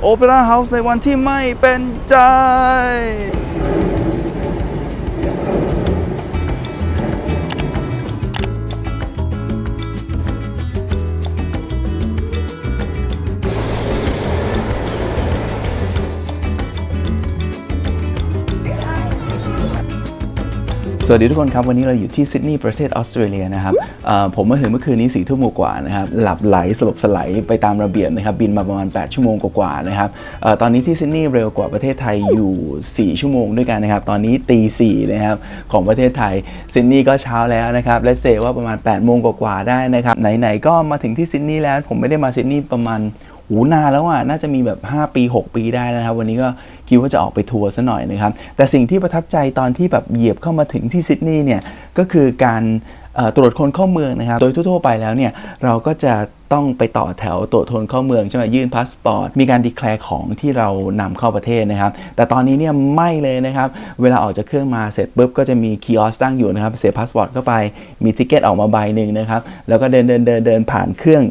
โอเปร่าเฮาส์ในวันที่ไม่เป็นใจ สวัสดีทุกคนครับ วันนี้เราอยู่ที่ซิดนีย์ประเทศออสเตรเลียนะครับผมมาถึงเมื่อคืนนี้สี่ทุ่มกว่านะครับหลับไหลสลบสไลดไปตามระเบียบนะครับบินมาประมาณ 8 ชั่วโมงกว่าๆนะครับอตอนนี้ที่ซิดนีย์เร็วกว่าประเทศไทยอยู่ 4 ชั่วโมงด้วยกันนะครับตอนนี้ตีสี่นะครับของประเทศไทยซิดนีย์ก็เช้าแล้วนะครับและเซว่าประมาณ8โมงกว่าๆได้นะครับไหนๆก็มาถึงที่ซิดนีย์แล้วผมไม่ได้มาซิดนีย์ประมาณ หูนานแล้วอะน่าจะมีแบบ 5 ปี 6 ปีได้นะครับวันนี้ก็คิดว่าจะออกไปทัวร์ซะหน่อยนะครับ แต่สิ่งที่ประทับใจตอนที่แบบเหยียบเข้ามาถึงที่ซิดนีย์เนี่ยก็คือการตรวจคนเข้าเมืองนะครับ โดยทั่ว ๆ ไปแล้วเนี่ยเราก็จะต้องไปต่อแถวตรวจคนเข้าเมืองใช่ไหมยื่นพาสปอร์ต มีการดีแคลร์ของที่เรานำเข้าประเทศนะครับ แต่ตอนนี้เนี่ยไม่เลยนะครับ เวลาออกจากเครื่องมาเสร็จปุ๊บก็จะมีคีออสตั้งอยู่นะครับ เสียพาสปอร์ตเข้าไป มีทิเกตออกมาใบหนึ่งนะครับ แล้วก็เดินเดินเดินเดินผ่านเครื่อง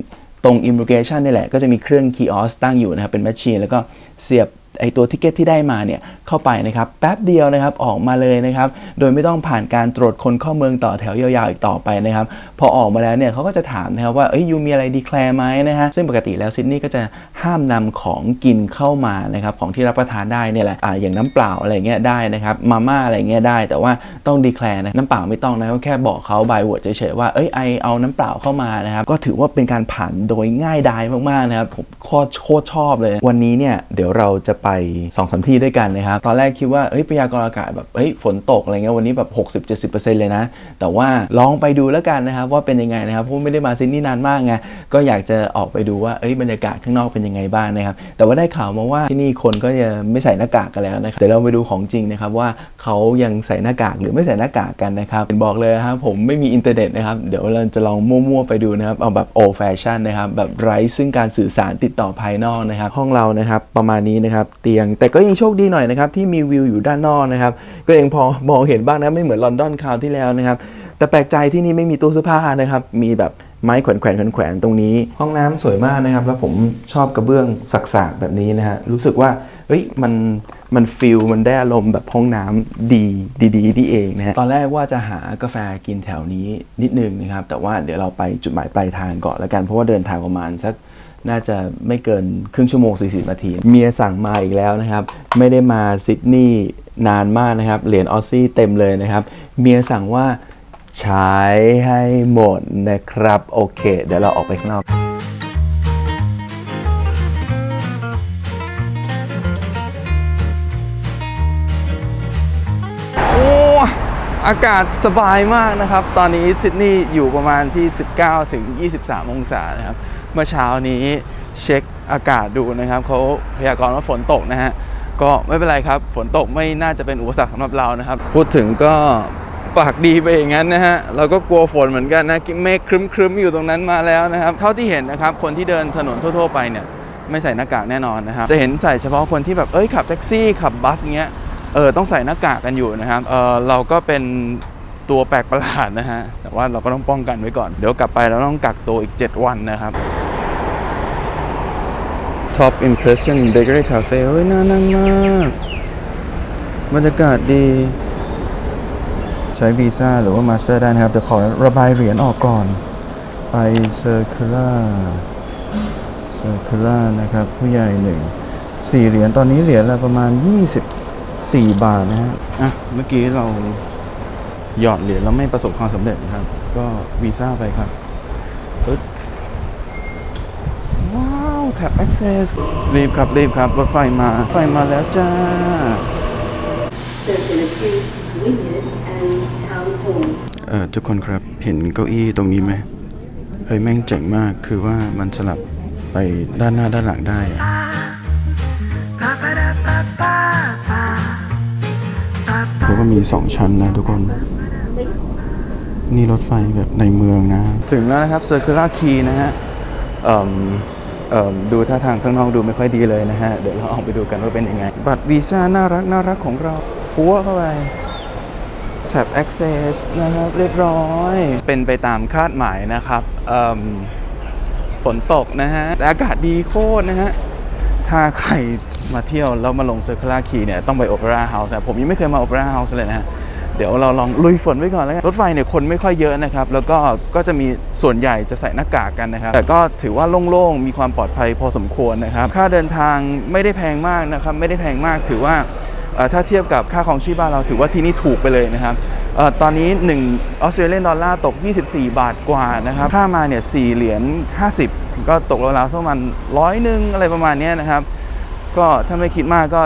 ตรง immigration นี่แหละ ก็จะมีเครื่องคีออสตั้งอยู่นะครับ เป็นแมชชีนแล้วก็เสียบ ไอตัวทิเก็ตที่ได้มาเนี่ยเข้าไปนะครับแป๊บเดียวนะครับออกมาเลยนะครับโดยไม่ต้องผ่านการตรวจคนเข้าเมืองต่อแถวยาวๆอีกต่อไปนะครับพอออกมาแล้วเนี่ยเขาก็จะถามนะครับว่าเอ้ยยูมีอะไรดีแคลร์ไหมนะฮะซึ่งปกติแล้วซิดนีย์ก็จะห้ามนำของกินเข้ามานะครับของที่รับประทานได้เนี่ยแหละอ่าอย่างน้ำเปล่าอะไรเงี้ยได้นะครับมาม่าอะไรเงี้ยได้ แต่ว่าต้องดีแคลร์นะน้ำเปล่าไม่ต้องนะครับแค่บอกเขาบายวอร์ดเฉยๆว่าเอ้ยไอเอาน้ำเปล่าเข้ามานะครับก็ถือว่าเป็นการผ่านโดยง่ายดายมากๆนะครับผมโคตรโคตรชอบเลย วันนี้เนี่ยเดี๋ยวเราจะไป2อสที่ด้วยกันนะครับ ตอนแรกคิดว่าเฮ้ยพยากรณ์อากาศแบบเฮ้ยฝนตกอะไรเงี้ยวันนี้แบบ 60-70%เลยนะ แต่ว่าลองไปดูแล้วกันนะครับว่าเป็นยังไงนะครับเพราะไม่ได้มาซิดนีย์นานมากไงก็อยากจะออกไปดูว่าเอ้ยบรรยากาศข้างนอกเป็นยังไงบ้างนะครับ แต่ว่าได้ข่าวมาว่าที่นี่คนก็จะไม่ใส่หน้ากากกันแล้วนะครับเดี๋ยวเราไปดูของจริงนะครับว่าเขายังใส่หน้ากากหรือไม่ใส่หน้ากากกันนะครับบอกเลยนะครับผมไม่มีอินเทอร์เน็ตนะครับเดี๋ยวเราจะลองมั่วๆไปดูนะครับเอาแบบ old fashion นะครับแบบไร้ซึ่งการสื่อสารติดต่อภายนอกนะครับ ห้องเรานะครับประมาณนี้นะครับ เตียง แต่ก็ยังโชคดีหน่อยนะครับที่มีวิวอยู่ด้านนอกนะครับก็ยังพอมองเห็นบ้างนะไม่เหมือนลอนดอนคราวที่แล้วนะครับแต่แปลกใจที่นี่ไม่มีตู้เสื้อผ้านะครับมีแบบไม้แขวนแขวนแขวนตรงนี้ ห้องน้ำสวยมากนะครับ แล้วผมชอบกระเบื้องสักๆแบบนี้นะฮะรู้สึกว่าเฮ้ยมันมันฟิลมันได้อารมณ์แบบห้องน้ำดีดีๆนี่เองนะฮะตอนแรกว่าจะหากาแฟกินแถวนี้นิดนึงนะครับ แต่ว่าเดี๋ยวเราไปจุดหมายปลายทางก่อนล้วกันเพราะว่าเดินทางประมาณสัก น่าจะไม่เกินครึ่งชั่วโมง 40 นาที เมียสั่งมาอีกแล้วนะครับ ไม่ได้มาซิดนีย์นานมากนะครับ เหรียญออซซี่เต็มเลยนะครับ เมียสั่งว่าใช้ให้หมดนะครับ โอเค เดี๋ยวเราออกไปข้างนอกโอ้อากาศสบายมากนะครับ ตอนนี้ซิดนีย์อยู่ประมาณที่ 19 ถึง 23 องศานะครับ เมื่อเช้านี้เช็คอากาศดูนะครับเขาพยากรณ์ว่าฝนตกนะฮะก็ไม่เป็นไรครับ ฝนตกไม่น่าจะเป็นอุปสรรคสำหรับเรานะครับ พูดถึงก็ปากดีไปอย่างนั้นนะฮะเราก็กลัวฝนเหมือนกันนะเมฆครึ้มๆอยู่ตรงนั้นมาแล้วนะครับเท่าที่เห็นนะครับคนที่เดินถนนทั่ว ๆ ไปเนี่ยไม่ใส่หน้ากากแน่นอนนะครับจะเห็นใส่เฉพาะคนที่แบบเอ้ยขับแท็กซี่ขับบัสเงี้ยเออต้องใส่หน้ากากกันอยู่นะครับเออเราก็เป็นตัวแปลกประหลาดนะฮะแต่ว่าเราก็ต้องป้องกันไว้ก่อน เดี๋ยวกลับไปเราต้องกักตัวอีก 7 วันนะครับ Top Impression Bakery Cafe เฮ้ยน่านั่งมากบรรยากาศดี ใช้วีซ่าหรือว่ามาสเตอร์ได้นะครับ แต่ขอระบายเหรียญออกก่อน ไป Circular Circular นะครับ ผู้ใหญ่หนึ่งสี่เหรียญตอนนี้เหรียญละประมาณ 24 บาทนะฮะอะเมื่อกี้เราหยอดเหรียญแล้วไม่ประสบความสำเร็จนะครับ ก็วีซ่าไปครับปึ๊บ ว้าวแท็บ access รีบครับรีบครับ รถไฟมา ไฟมาแล้วจ้า Circular Quay, Wynyard and Town Hall. เออทุกคนครับเห็นเก้าอี้ตรงนี้ไหมเฮ้ยแม่งเจ๋งมากคือว่ามันสลับไปด้านหน้าด้านหลังได้อะแล้วก็มีสองชั้นนะทุกคน นี่รถไฟแบบในเมืองนะ ถึงแล้วนะครับ Circular Key นะฮะเอ่มเอ่ม ดูท่าทางข้างนอกดูไม่ค่อยดีเลยนะฮะ เดี๋ยวเราออกไปดูกันว่าเป็นยังไง บัตรวีซ่าน่ารักน่ารักของเราพัวเข้าไปแท็บ access นะครับ เรียบร้อย เป็นไปตามคาดหมายนะครับฝนตกนะฮะอากาศดีโคตรนะฮะ ถ้าใครมาเที่ยวแล้วมาลงเซอร์คิลาคีเนี่ยต้องไปโอเปร่าเฮาส์ผมยังไม่เคยมาโอเปร่าเฮาส์เลยนะฮะ เดี๋ยวเราลองลุยฝนไว้ก่อนแล้วกันรถไฟเนี่ยคนไม่ค่อยเยอะนะครับ แล้วก็ก็จะมีส่วนใหญ่จะใส่หน้ากากกันนะครับ แต่ก็ถือว่าโล่งๆมีความปลอดภัยพอสมควรนะครับ ค่าเดินทางไม่ได้แพงมากนะครับ ไม่ได้แพงมากถือว่าถ้าเทียบกับค่าของชีพบ้านเราถือว่าที่นี่ถูกไปเลยนะครับออตอนนี้1ออสเตรเลียนดอลลาร์ตก 24 บาทกว่านะครับ ค่ามาเนี่ย4เหรียญ50 ก็ตกราวๆประมาณร้อยหนึ่งอะไรประมาณนี้นะครับ ก็ถ้าไม่คิดมากก็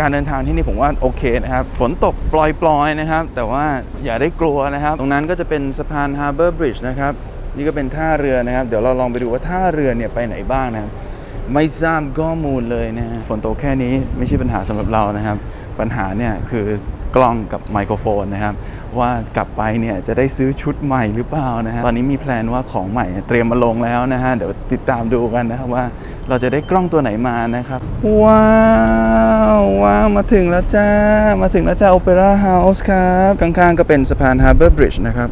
การเดินทางที่นี่ผมว่าโอเคนะครับ ฝนตกปล่อยๆนะครับ แต่ว่าอย่าได้กลัวนะครับ ตรงนั้นก็จะเป็นสะพานฮาร์เบอร์บริดจ์นะครับ นี่ก็เป็นท่าเรือนะครับ เดี๋ยวเราลองไปดูว่าท่าเรือเนี่ยไปไหนบ้างนะครับไม่ทราบข้อมูลเลยนะฝนตกแค่นี้ไม่ใช่ปัญหาสำหรับเรานะครับ ปัญหาเนี่ยคือกล้องกับไมโครโฟนนะครับ ว่ากลับไปเนี่ยจะได้ซื้อชุดใหม่หรือเปล่านะฮะตอนนี้มีแพลนว่าของใหม่เตรียมมาลงแล้วนะฮะเดี๋ยวติดตามดูกันนะครับว่าเราจะได้กล้องตัวไหนมานะครับ ว้าวว้าวมาถึงแล้วจ้า มาถึงแล้วจ้าโอเปร่าเฮาส์ครับข้างๆก็เป็นสะพาน Harbor Bridge นะครับ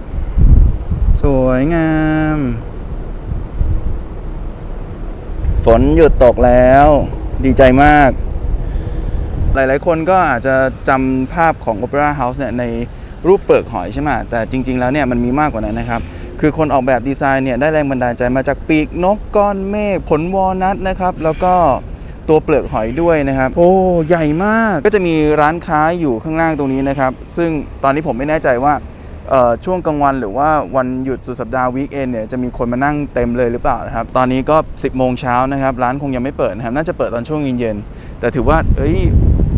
สวยงาม ฝนหยุดตกแล้ว ดีใจมาก หลายๆคนก็อาจจะจำภาพของ Opera House เนี่ยใน รูปเปลือกหอยใช่ไหมแต่จริง ๆ แล้วเนี่ยมันมีมากกว่านั้นนะครับคือคนออกแบบดีไซน์เนี่ยได้แรงบันดาลใจมาจากปีกนกก้อนเมฆผลวอลนัทนะครับแล้วก็ตัวเปลือกหอยด้วยนะครับ โอ้ใหญ่มากก็จะมีร้านค้าอยู่ข้างล่างตรงนี้นะครับ ซึ่งตอนนี้ผมไม่แน่ใจว่าเอ่อช่วงกลางวันหรือว่าวันหยุดสุดสัปดาห์วีคเอนเนี่ยจะมีคนมานั่งเต็มเลยหรือเปล่านะครับ ตอนนี้ก็ 10โมงเช้านะครับ ร้านคงยังไม่เปิดนะครับ น่าจะเปิดตอนช่วงเย็นๆแต่ถือว่าเอ้ย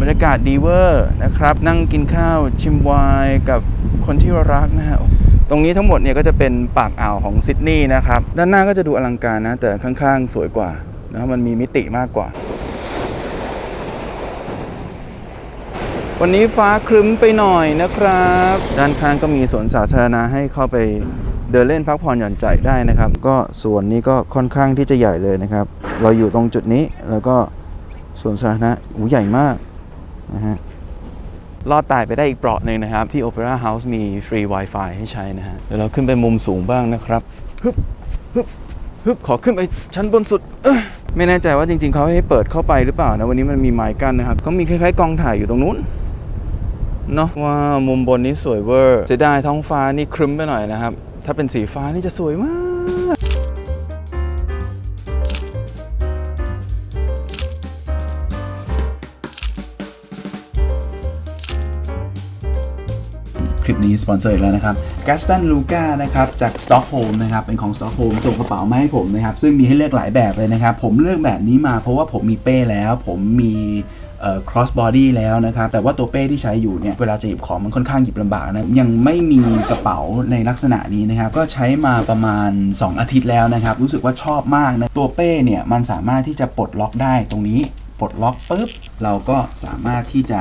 บรรยากาศดีเวอร์นะครับ นั่งกินข้าวชิมไวน์กับคนที่รักนะฮะตรงนี้ทั้งหมดเนี่ยก็จะเป็นปากอ่าวของซิดนีย์นะครับ ด้านหน้าก็จะดูอลังการนะ แต่ข้างๆ สวยกว่านะมันมีมิติมากกว่า วันนี้ฟ้าครึ้มไปหน่อยนะครับ ด้านข้างก็มีสวนสาธารณะให้เข้าไปเดินเล่นพักผ่อนหย่อนใจได้นะครับ ก็สวนนี้ก็ค่อนข้างที่จะใหญ่เลยนะครับ เราอยู่ตรงจุดนี้แล้วก็สวนสาธารณะอูใหญ่มาก นะฮะลอดตายไปได้อีกเปราะหนึ่งนะครับ ที่ Opera House มีฟรี Wi-Fi ให้ใช้นะฮะ เดี๋ยวเราขึ้นไปมุมสูงบ้างนะครับฮึบฮึบฮึบขอขึ้นไปชั้นบนสุด ไม่แน่ใจว่าจริง ๆ เขาให้เปิดเข้าไปหรือเปล่านะ วันนี้มันมีไม้กั้นนะครับเขามีคล้ายๆกองถ่ายอยู่ตรงนู้นเนาะว้ามุมบนนี้สวยเวอร์เสียดายท้องฟ้านี่ครึ้มไปหน่อยนะครับ ถ้าเป็นสีฟ้านี่จะสวยมาก สปอนเซอร์อีกแล้วนะครับ g a s t o n Luca นะครับจากสต็อกโฮล์มนะครับเป็นของสต็อกโฮล์มส่งกระเป๋ามาให้ผมนะครับซึ่งมีให้เลือกหลายแบบเลยนะครับ ผมเลือกแบบนี้มาเพราะว่าผมมีเป้แล้ว ผมมีเอ่อ cross body แล้วนะครับ แต่ว่าตัวเป้ที่ใช้อยู่เนี่ย เวลาจะหยิบของมันค่อนข้างหยิบลำบากนะ ยังไม่มีกระเป๋าในลักษณะนี้นะครับ ก็ใช้มาประมาณ 2 อาทิตย์แล้วนะครับ รู้สึกว่าชอบมากนะ ตัวเป้เนี่ย มันสามารถที่จะปลดล็อกได้ตรงนี้ ปลดล็อกปุ๊บ เราก็สามารถที่จะ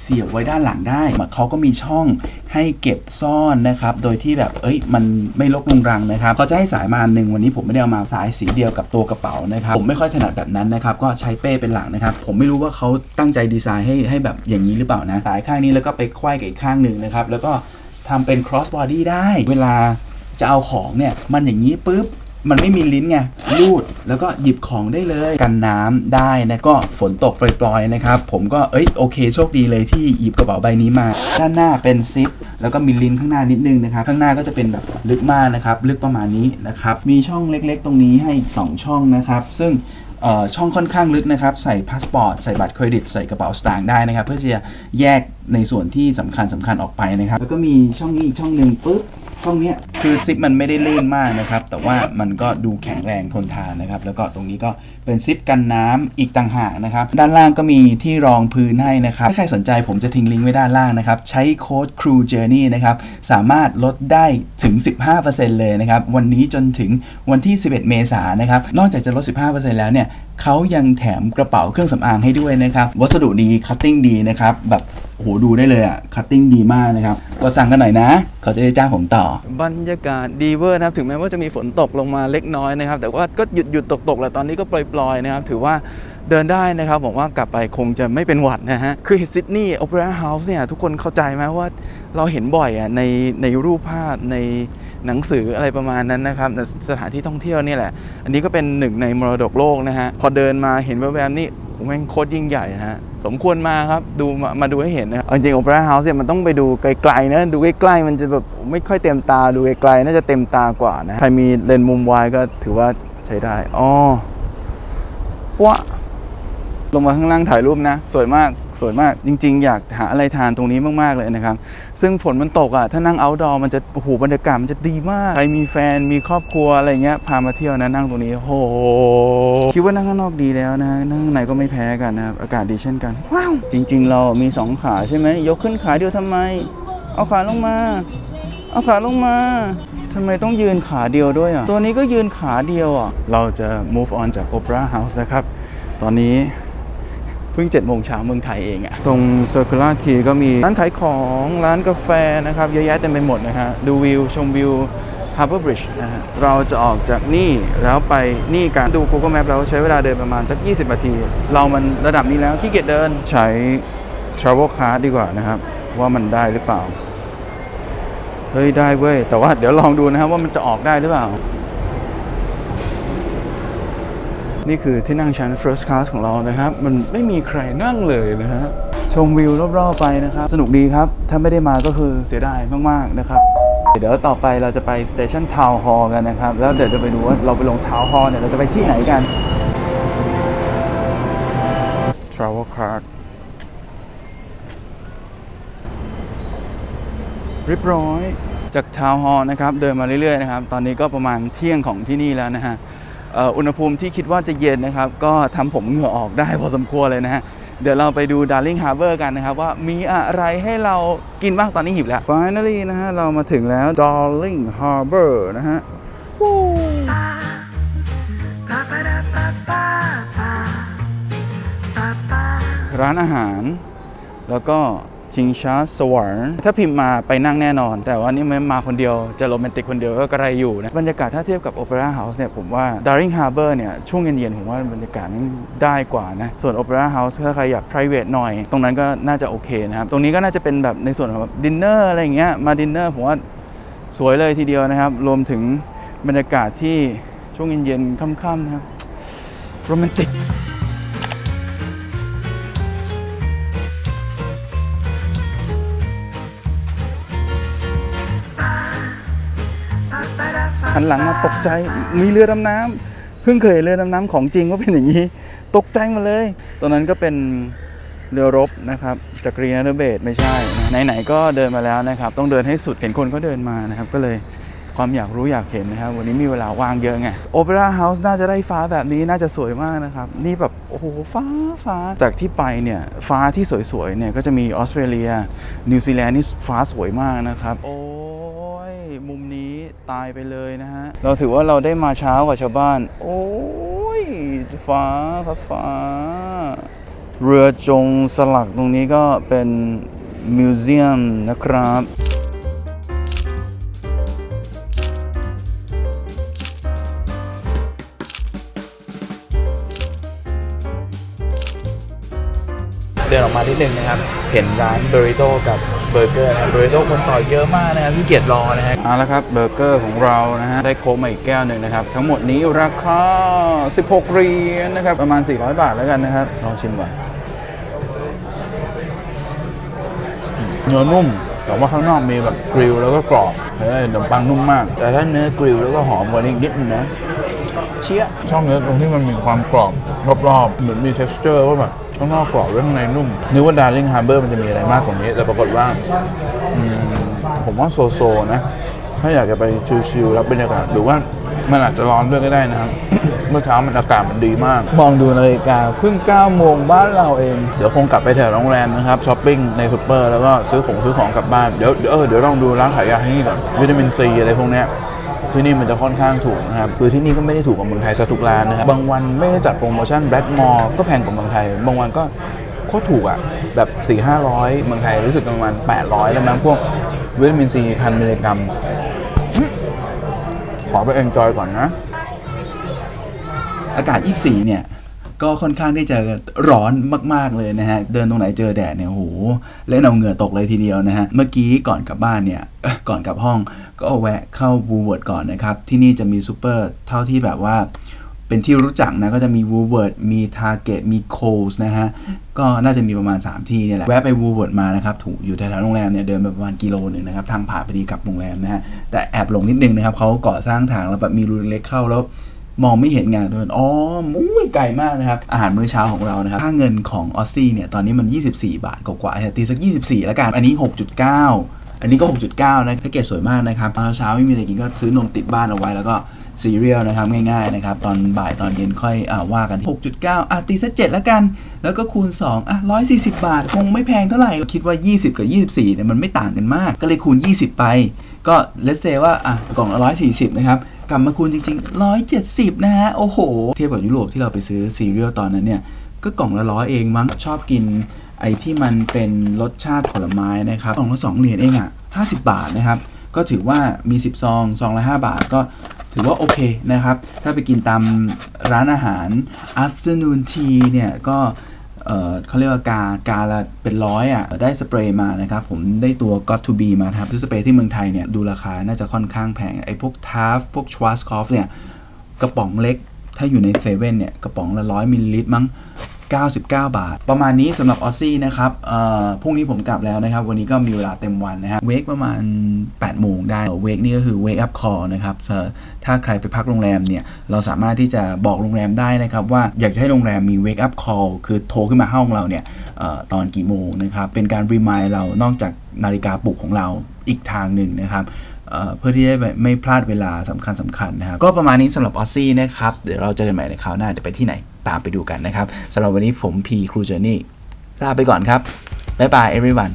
เสียบไว้ด้านหลังได้เขาก็มีช่องให้เก็บซ่อนนะครับ โดยที่แบบ เอ้ย มันไม่ลกลุงรังนะครับเขาจะให้สายมาหนึ่งวันนี้ผมไม่ได้เอามาสายสีเดียวกับตัวกระเป๋านะครับ ผมไม่ค่อยถนัดแบบนั้นนะครับ ก็ใช้เป้เป็นหลังนะครับ ผมไม่รู้ว่าเขาตั้งใจดีไซน์ให้ให้แบบอย่างนี้หรือเปล่านะ สายข้างนี้แล้วก็ไปไขว้กับอีกข้างหนึ่งนะครับ แล้วก็ทำเป็น cross body ได้ เวลาจะเอาของเนี่ย มันอย่างนี้ปุ๊บ มันไม่มีลิ้นไงรูดแล้วก็หยิบของได้เลย กันน้ำได้นะก็ฝนตกปล่อยๆนะครับ ผมก็เอ้ยโอเคโชคดีเลยที่หยิบกระเป๋าใบนี้มา ด้านหน้าเป็นซิปแล้วก็มีลิ้นข้างหน้านิดนึงนะครับ ข้างหน้าก็จะเป็นแบบลึกมากนะครับ ลึกประมาณนี้นะครับ มีช่องเล็กๆ ตรงนี้ให้อีกสองช่องนะครับ ซึ่งเอ่อช่องค่อนข้างลึกนะครับ ใส่พาสปอร์ตใส่บัตรเครดิต ใส่กระเป๋าสตางค์ได้นะครับ เพื่อที่จะแยกในส่วนที่สำคัญสคัญออกไปนะครับ แล้วก็มีช่องนี้อีกช่องหนึ่งปุ๊บ ช่องเนี้ยคือซิปมันไม่ได้ลื่นมากนะครับ แต่ว่ามันก็ดูแข็งแรงทนทานนะครับ แล้วก็ตรงนี้ก็เป็นซิปกันน้ำอีกต่างหากนะครับ ด้านล่างก็มีที่รองพื้นให้นะครับ ถ้าใครสนใจผมจะทิ้งลิงก์ไว้ด้านล่างนะครับ ใช้โค้ด Crew Journey นะครับ สามารถลดได้ถึง 15%เลยนะครับ วันนี้จนถึงวันที่ 11 เมษายนนะครับ นอกจากจะลด 15%แล้วเนี่ยเขายังแถมกระเป๋าเครื่องสำอางให้ด้วยนะครับ วัสดุดีคัตติ้งดีนะครับ แบบโอ้โหดูได้เลยอะคัตติ้งดีมากนะครับ ก็สั่งกันหน่อยนะ เขาจะได้จ้างผมต่อ บรรยากาศดีเวอร์นะครับถึงแม้ว่าจะมีฝนตกลงมาเล็กน้อยนะครับ แต่ว่าก็หยุดหยุดตกตกๆแหละตอนนี้ก็ปล่อยๆนะครับ ถือว่าเดินได้นะครับผมว่ากลับไปคงจะไม่เป็นหวัดนะฮะ คือซิดนีย์โอเปร่าเฮาส์เนี่ยทุกคนเข้าใจไหมว่าเราเห็นบ่อยอะในในรูปภาพในหนังสืออะไรประมาณนั้นนะครับแต่สถานที่ท่องเที่ยวนี่แหละ อันนี้ก็เป็นหนึ่งในมรดกโลกนะฮะพอเดินมาเห็นแวบๆนี่โอ้แม่งโคตรยิ่งใหญ่นะฮะ สมควรมาครับ ดูมามาดูให้เห็นนะครับจริงโอเปร่าเฮาส์เนี่ยมันต้องไปดูไกลๆนะ ดูใกล้ๆมันจะแบบไม่ค่อยเต็มตาดูไกลๆน่าจะเต็มตากว่านะ ใครมีเลนส์มุมวายก็ถือว่าใช้ได้อ๋อวะลงมาข้างล่างถ่ายรูปนะ สวยมาก สวยมากจริง ๆ อยากหาอะไรทานตรงนี้มากๆเลยนะครับ ซึ่งฝนมันตกอะถ้านั่ง outdoor มันจะโอ้โหบรรยากาศมันจะดีมากใครมีแฟนมีครอบครัวอะไรเงี้ยพามาเที่ยวนะนั่งตรงนี้โอ้โหคิดว่านั่งข้างนอกดีแล้วนะนั่งข้างในก็ไม่แพ้กันนะครับอากาศดีเช่นกันว้าวจริง ๆ เรามีสองขาใช่ไหมยกขึ้นขาเดียวทำไม เอาขาลงมา เอาขาลงมาทำไมต้องยืนขาเดียวด้วยอะตัวนี้ก็ยืนขาเดียวอะเราจะ move on จาก Opera House นะครับตอนนี้ เพิ่ง7จ็ดโมงเช้าเมืองไทยเองอะตรง Circular Quay ก็มีร้านขายของร้านกาแฟนะครับ เยอะแยะเต็มไปหมดนะฮะดูวิว ชมวิว Harbor Bridge นะฮะเราจะออกจากนี่แล้วไปนี่กันดู Google Map แล้วใช้เวลาเดินประมาณสัก 20 นาที เรามันระดับนี้แล้วขี้เกียจเดินใช้ Travel Card ดีกว่านะครับ ว่ามันได้หรือเปล่า เฮ้ย ได้เว้ย แต่ว่าเดี๋ยวลองดูนะครับว่ามันจะออกได้หรือเปล่า นี่คือที่นั่งชั้น first class ของเรานะครับ มันไม่มีใครนั่งเลยนะฮะชมวิวรอบๆไปนะครับ สนุกดีครับ ถ้าไม่ได้มาก็คือเสียดายมากๆนะครับ เดี๋ยวต่อไปเราจะไป station town hall กันนะครับ แล้วเดี๋ยวจะไปดูว่าเราไปลง town hall เนี่ยเราจะไปที่ไหนกัน travel card เรียบร้อยจากทาวน์ฮอลล์นะครับ เดินมาเรื่อยๆนะครับ ตอนนี้ก็ประมาณเที่ยงของที่นี่แล้วนะฮะเอุณหภูมิที่คิดว่าจะเย็นนะครับ ก็ทำผมเหงื่อออกได้พอสมควรเลยนะฮะเดี๋ยวเราไปดู Darling Harbour กันนะครับว่ามีอะไรให้เรากินบ้างตอนนี้หิวแล้ว Finally นะฮะเรามาถึงแล้ว Darling Harbour นะฮะร้านอาหาร แล้วก็ ชิงช้าสวรรค์ถ้าพิมพ์มาไปนั่งแน่นอน แต่ว่านี่ไม่มาคนเดียวจะโรแมนติกคนเดียวก็กระไรอยู่นะบรรยากาศถ้าเทียบกับ Opera House เนี่ยผมว่า Daring Harbor เนี่ยช่วงเย็นๆ ผมว่าบรรยากาศมันได้กว่านะ ส่วน Opera House ถ้าใครอยาก private หน่อย ตรงนั้นก็น่าจะโอเคนะครับ ตรงนี้ก็น่าจะเป็นแบบในส่วนของดินเนอร์อะไรอย่างเงี้ยมาดินเนอร์ผมว่าสวยเลยทีเดียวนะครับ รวมถึงบรรยากาศที่ช่วงเย็นๆค่ำๆนะครับโรแมนติก หันหลังมาตกใจมีเรือดำน้ำเพิ่งเคยเรือดำน้ำของจริงว่าเป็นอย่างนี้ ตกใจมาเลยตรงนั้นก็เป็นเรือรบนะครับจากรีนเบดไม่ใช่นไหนๆก็เดินมาแล้วนะครับ ต้องเดินให้สุดเห็นคนเขาเดินมานะครับ ก็เลยความอยากรู้อยากเห็นนะครับ วันนี้มีเวลาว่างเยอะไงโอเปร่าเฮาส์น่าจะได้ฟ้าแบบนี้น่าจะสวยมากนะครับ นี่แบบ โอ้โห ฟ้าฟ้า จากที่ไปเนี่ย ฟ้าที่สวยๆเนี่ย ก็จะมีออสเตรเลีย นิวซีแลนด์นี่ฟ้าสวยมากนะครับโอ้ ตายไปเลยนะฮะ เราถือว่าเราได้มาเช้ากว่าชาวบ้าน โอ้ย ฟ้าครับฟ้า เรือจงสลักตรงนี้ก็เป็นมิวเซียมนะครับเดินออกมาที่หนึ่งนะครับ เห็นร้านเบริโตกับ เบอร์เกอร์นะเบอริโต้คนต่อเยอะมากนะครับพี่เกียรรอนะฮะเอาละครับเบอร์เกอร์ของเรานะฮะได้โค้กมาอีกแก้วหนึ่งนะครับ ทั้งหมดนี้ราคา 16เหรียญนะครับ ประมาณ 400 บาทแล้วกันนะครับ ลองชิมก่อนเนื้อนุ่ม แต่ว่าข้างนอกมีแบบกริลแล้วก็กรอบเฮ้ยขนมปังนุ่มมาก แต่ถ้าเนื้อกริลแล้วก็หอมกว่านี้อีกนิดนึงนะ เชี่ยชอบเนื้อตรงที่มันมีความกรอบรอบๆเหมือนมี t e x t อร์ว่าแบบข้างนอกกรอบแล้วข้างในนุ่มนึกว่า Darling Harbour มันจะมีอะไรมากกว่านี้ แต่ปรากฏว่าอืมผมว่าโซโซนะ ถ้าอยากจะไปชิลๆรับบรรยากาศหรือว่ามันอาจจะร้อนด้วยก็ได้นะครับ เมื่อเช้ามันอากาศมันดีมาก มองดูนาฬิกาเพิ่ง9โมงบ้านเราเอง เดี๋ยวคงกลับไปแถวโรงแรมนะครับช้อปปิ้งในซูเปอร์แล้วก็ซื้อของซื้อของกลับบ้าน เดี๋ยวเดี๋ยวเออเดี๋ยวลองดูร้านขายยาที่นี่ก่อนวิตามินซีอะไรพวกเนี้ย ที่นี่มันจะค่อนข้างถูกนะครับคือที่นี่ก็ไม่ได้ถูกกว่าเมืองไทยซะทุกร้านนะครับบางวันไม่ได้จัดโปรโมชั่นแบล็คมอลก็แพงกว่าเมืองไทย บางวันก็โคตรถูกอะแบบ4 5 0 0เมืองไทยรู้สึกประมาณ 800 แล้วมั้งพวกวิตามินซีพันมิลลิกรัม ขอไปเอนจอยก่อนนะ อากาศ 24 เนี่ย ก็ค่อนข้างที่จะร้อนมาก ๆเลยนะฮะ เดินตรงไหนเจอแดดเนี่ยโหเล่นเอาเหงื่อตกเลยทีเดียวนะฮะ เมื่อกี้ก่อนกลับบ้านเนี่ย ก่อนกลับห้องก็แวะเข้าบูเวิร์ดก่อนนะครับ ที่นี่จะมีซูเปอร์เท่าที่แบบว่าเป็นที่รู้จักนะ ก็จะมี w o o l w o r t h มี Target มี Coles นะฮะ ก็น่าจะมีประมาณ 3 ที่เนี่ยแหละ แวะไป w o o l w o r t h มานะครับ ถูกอยู่แถวโรงแรมเนี่ย เดินไปประมาณกิโลหนึ่งนะครับ ทางผ่านพอดีกลับโรงแรมนะฮะ แต่แอบหลงนิดนึงนะครับ เขาก่อสร้างทางแล้วแบบมีรูเล็กเข้าแล้ว มองไม่เห็นไงเดินอ๋อมุ้ยไกลมากนะครับ อาหารมื้อเช้าของเรานะครับ ค่าเงินของออสซี่เนี่ย ตอนนี้มัน 24 บาทกว่าๆตีสัก 24 แล้วกัน อันนี้ 6.9 อันนี้ก็ 6.9 นะแพ็กเกจสวยมากนะครับตอนเช้าไม่มีอะไรกินก็ซื้อนมติดบ้านเอาไว้แล้วก็ซีเรียลนะครับง่ายๆนะครับ ตอนบ่ายตอนเย็นค่อยอว่ากัน 6.9อะตีสัก7แล้วกัน แล้วก็คูณ 2อะ140 บาท คงไม่แพงเท่าไหร่ คิดว่า 20 กับ 24เนี่ยมันไม่ต่างกันมาก ก็เลยคูณ 20 ไป ก็เลสเซว่าอะกล่องละ140 นะครับ กลับมาคูณจริง ๆ 170 นะฮะ โอ้โห เทียบกับยุโรปที่เราไปซื้อซีเรียลตอนนั้นเนี่ย ก็กล่องละร้อยเองมั้งชอบกินไอ้ที่มันเป็นรสชาติผลไม้นะครับกล่องละ2เหรียญเองอะ 50 บาทนะครับ ก็ถือว่ามี10ซองซองละ5บาทก็ถือว่าโอเคนะครับ ถ้าไปกินตามร้านอาหาร afternoon tea เนี่ยก็ เขาเรียกว่ากากาละเป็นร้อยอะได้สเปรย์มานะครับ ผมได้ตัว got to be มาครับซื้อสเปรย์ที่เมืองไทยเนี่ยดูราคาน่าจะค่อนข้างแพงไอ้พวกทาฟพวกชวาสคอฟเนี่ยกระป๋องเล็กถ้าอยู่ในเซเว่นเนี่ยกระป๋องละร้อยมิลลิลิตรมั้ง 99 บาท ประมาณนี้สำหรับออซซี่นะครับพรุ่งนี้ผมกลับแล้วนะครับ วันนี้ก็มีเวลาเต็มวันนะครับเวกประมาณ 8 โมงได้เวกนี่ก็คือ wake up call นะครับถ้าใครไปพักโรงแรมเนี่ย เราสามารถที่จะบอกโรงแรมได้นะครับว่าอยากจะให้โรงแรมมี wake up call คือโทรขึ้นมาห้องเราเนี่ยออตอนกี่โมงนะครับ เป็นการ remind เรานอกจากนาฬิกาปลุกของเราอีกทางหนึ่งนะครับ เพื่อที่จะไม่ไม่พลาดเวลาสำคัญสำคัญนะครับ ก็ประมาณนี้สำหรับออซซี่นะครับ เดี๋ยวเราเจอกันใหม่ในคราวหน้า เดี๋ยวไปที่ไหนตามไปดูกันนะครับสำหรับวันนี้ผมพีครูเจอร์นี่ลาไปก่อนครับบ๊ายบาย everyone